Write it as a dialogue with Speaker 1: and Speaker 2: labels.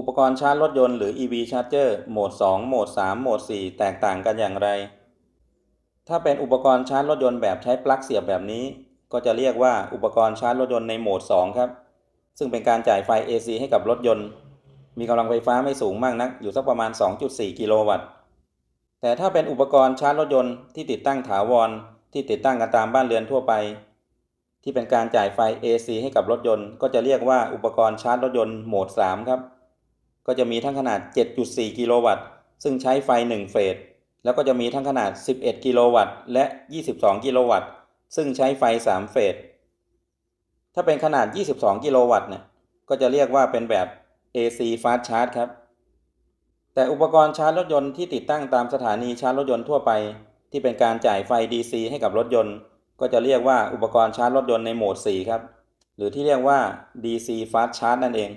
Speaker 1: อุปกรณ์ชาร์จรถยนต์หรือ EV Charger โหมด 2 โหมด 3 โหมด 4 แตกต่างกันอย่างไร ถ้าเป็นอุปกรณ์ชาร์จรถยนต์แบบใช้ปลั๊กเสียบแบบนี้ ก็จะเรียกว่าอุปกรณ์ชาร์จรถยนต์ในโหมด 2 ครับ ซึ่งเป็นการจ่ายไฟ AC ให้กับรถยนต์ มีกำลังไฟฟ้าไม่สูงมากนัก อยู่สักประมาณ 2.4 กิโลวัตต์ แต่ถ้าเป็นอุปกรณ์ชาร์จรถยนต์ที่ติดตั้งถาวร ที่ติดตั้งกันตามบ้านเรือนทั่วไป ที่เป็นการจ่ายไฟ AC ให้กับรถยนต์ ก็จะเรียกว่าอุปกรณ์ชาร์จรถยนต์โหมด 3 ครับ ก็จะมีทั้งขนาด 7.4 กิโลวัตต์ ซึ่งใช้ไฟ 1 เฟส แล้วก็จะมีทั้งขนาด 11 กิโลวัตต์ และ 22 กิโลวัตต์ ซึ่งใช้ไฟ 3 เฟส ถ้าเป็นขนาด 22 กิโลวัตต์เนี่ย ก็จะเรียกว่าเป็นแบบ AC Fast Charge ครับ แต่อุปกรณ์ชาร์จรถยนต์ที่ติดตั้งตามสถานีชาร์จรถยนต์ทั่วไป ที่เป็นการจ่ายไฟ DC ให้กับรถยนต์ ก็จะเรียกว่าอุปกรณ์ชาร์จรถยนต์ในโหมด 4 ครับ หรือที่เรียกว่า DC Fast Charge นั่นเอง